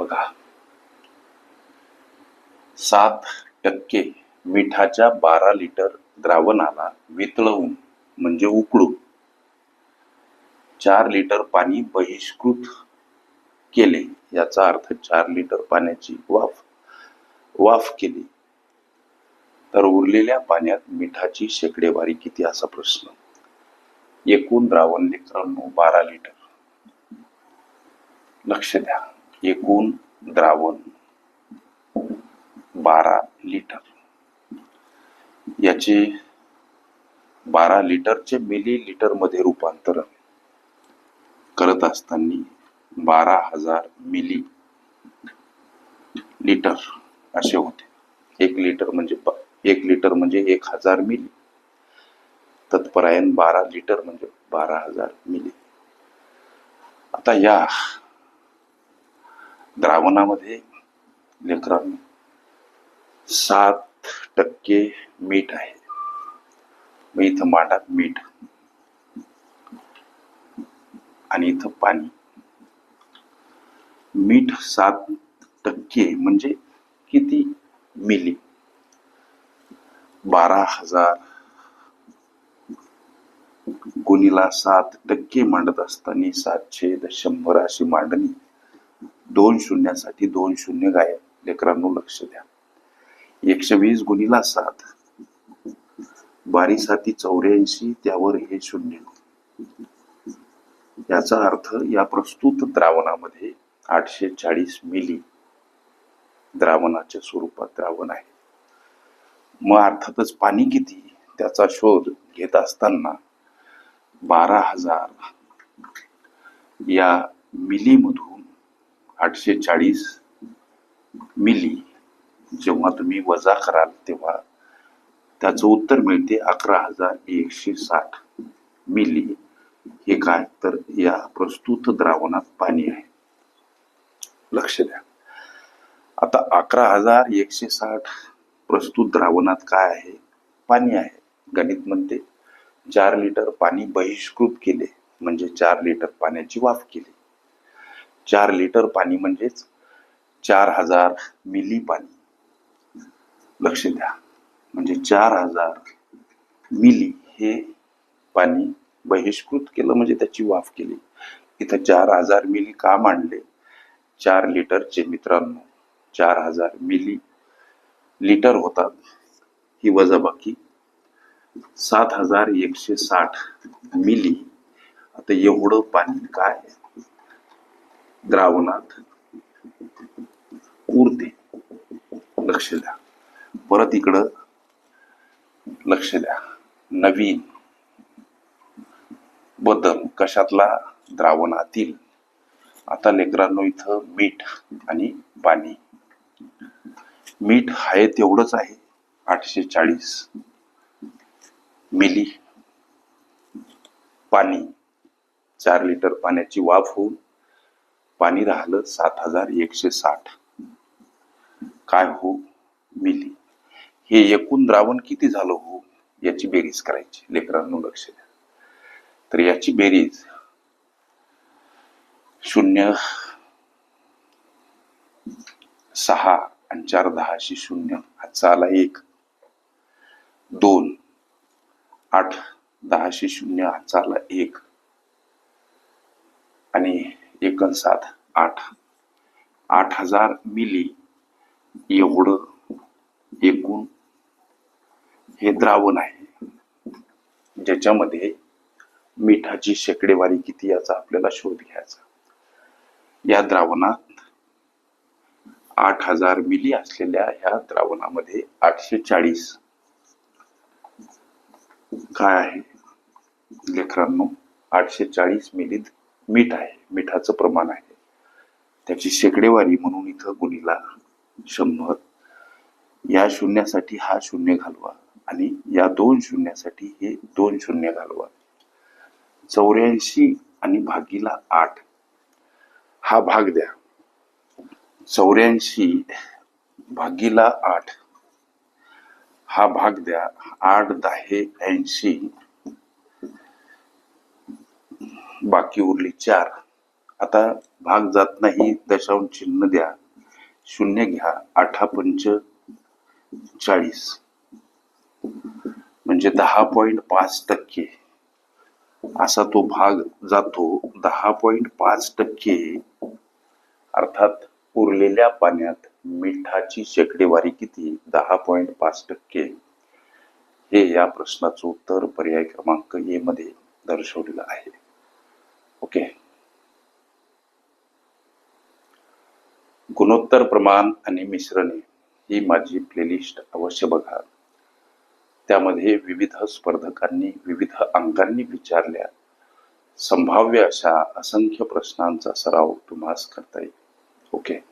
बघा. सात टक्के मिठाच्या बारा लिटर द्रावणाला वितळवून म्हणजे उकळून चार लिटर पाणी बहिष्कृत केले. याचा अर्थ चार लिटर पाण्याची वाफ वाफ केली. तर उरलेल्या पाण्यात मिठाची शेकडेवारी किती? असा प्रश्न. एकूण द्रावण लेकरांनो बारा लिटर. लक्ष द्या. एकूण द्रावण बारा लिटर. याचे बारा लिटरचे मिली लिटरमध्ये रूपांतरण करत असताना बारा हजार मिली लिटर असे होते. एक लिटर म्हणजे एक लिटर म्हणजे एक हजार मिली. तत्परायण बारा लिटर म्हणजे बारा हजार मिली. आता या द्रावणामध्ये लेकरांनो सात टक्के मीठ आहे. मग इथं मांडात मीठ. आणि इथं पाणी. मीठ सात टक्के म्हणजे किती मिली? बारा हजार. गुणीला सात टक्के मांडत असताना सातशे शंभर अशी मांडणी. दोन शून्यासाठी दोन शून्य गायब. लेकरांनो लक्ष द्या. एकशे वीस गुणीला सात. बारीस हाती चौऱ्याऐंशी त्यावर हे शून्य. याचा अर्थ या प्रस्तुत द्रावणामध्ये आठशे चाळीस मिली द्रावणाच्या स्वरूपात द्रावण आहे. मग अर्थातच पाणी किती? त्याचा शोध घेत असताना बारा हजार. या मिलीमधून आठशे चाळीस मिली. जेव्हा तुम्ही वजा कराल तेव्हा त्याचं उत्तर मिळते अकरा हजार एकशे साठ मिली. हे काय? तर या प्रस्तुत द्रावणात पाणी आहे. लक्ष द्या. आता अकरा हजार एकशे साठ प्रस्तुत द्रावणात काय आहे? पाणी आहे. गणित म्हणते चार लिटर पाणी बहिष्कृत केले म्हणजे चार लिटर पाण्याची वाफ केली. चार लिटर पाणी म्हणजेच चार हजार मिली पाणी. लक्ष द्या. म्हणजे चार हजार मिली हे पाणी बहिष्कृत केलं म्हणजे त्याची वाफ केली. इथं चार हजार मिली का मांडले? चार लिटरचे मित्रांनो चार हजार मिली लिटर होतात. ही वजाबाकी सात हजार एकशे साठ मिली. आता एवढं पाणी काय द्रावणात. उरते लक्ष द्या. परत इकडं लक्ष द्या. नवीन. बदल. कशातला? द्रावणातील. आता लेकरांनो इथं मीठ आणि पाणी. मीठ आहे तेवढंच आहे. आठशे चाळीस. मिली. पाणी. चार लिटर पाण्याची वाफ होऊन पाणी राहिलं सात हजार एकशे साठ. काय हो मिली? हे एकूण द्रावण किती झालं हो? याची बेरीज करायची. लेकरांनो लक्ष द्या. तर याची बेरीज शून्य सहा आणि चार दहाशी शून्य. हातचा आला एक. दोन. आठ दहाशी शून्य. हातचा आला एक. आणि एकन सात आठ. आठ हजार मिली एवढं एकूण हे द्रावण आहे. ज्याच्यामध्ये मिठाची शेकडेवारी किती याचा आपल्याला शोध घ्यायचा. या द्रावणात आठ हजार मिली असलेल्या ह्या द्रावणामध्ये आठशे चाळीस काय आहे? लेकरांनो आठशे चाळीस मिलीत मीठ आहे मिठाचं प्रमाण आहे. त्याची शेकडेवारी म्हणून इथं गुणीला शंभर. या शून्यासाठी हा शून्य घालवा आणि या दोन शून्यासाठी हे दोन शून्य घालवा. चौऱ्याऐंशी आणि भागीला आठ. हा भाग द्या. चौऱ्याऐंशी भागीला आठ. हा भाग द्या. आठ दहे ऐंशी. बाकी उरली चार. आता भाग जात नाही दशांश चिन्ह द्या. शून्य घ्या आठा पंच चाळीस. म्हणजे दहा पॉइंट पाच टक्के. असा तो भाग जातो दहा पॉइंट पाच टक्के. अर्थात उरलेल्या पाण्यात मिठाची शेकडेवारी किती? दहा पॉइंट पाच टक्के. हे या प्रश्नाचं उत्तर पर्याय क्रमांक ए मध्ये दर्शवलेलं आहे. ओके. गुणोत्तर प्रमाण आणि मिश्रणे ही माझी प्लेलिस्ट अवश्य बघा. त्यामध्ये विविध स्पर्धकांनी विविध अंकांनी विचारल्या. संभाव्य अशा असंख्य प्रश्नांचा सराव तुम्हास करता येईल. ओके.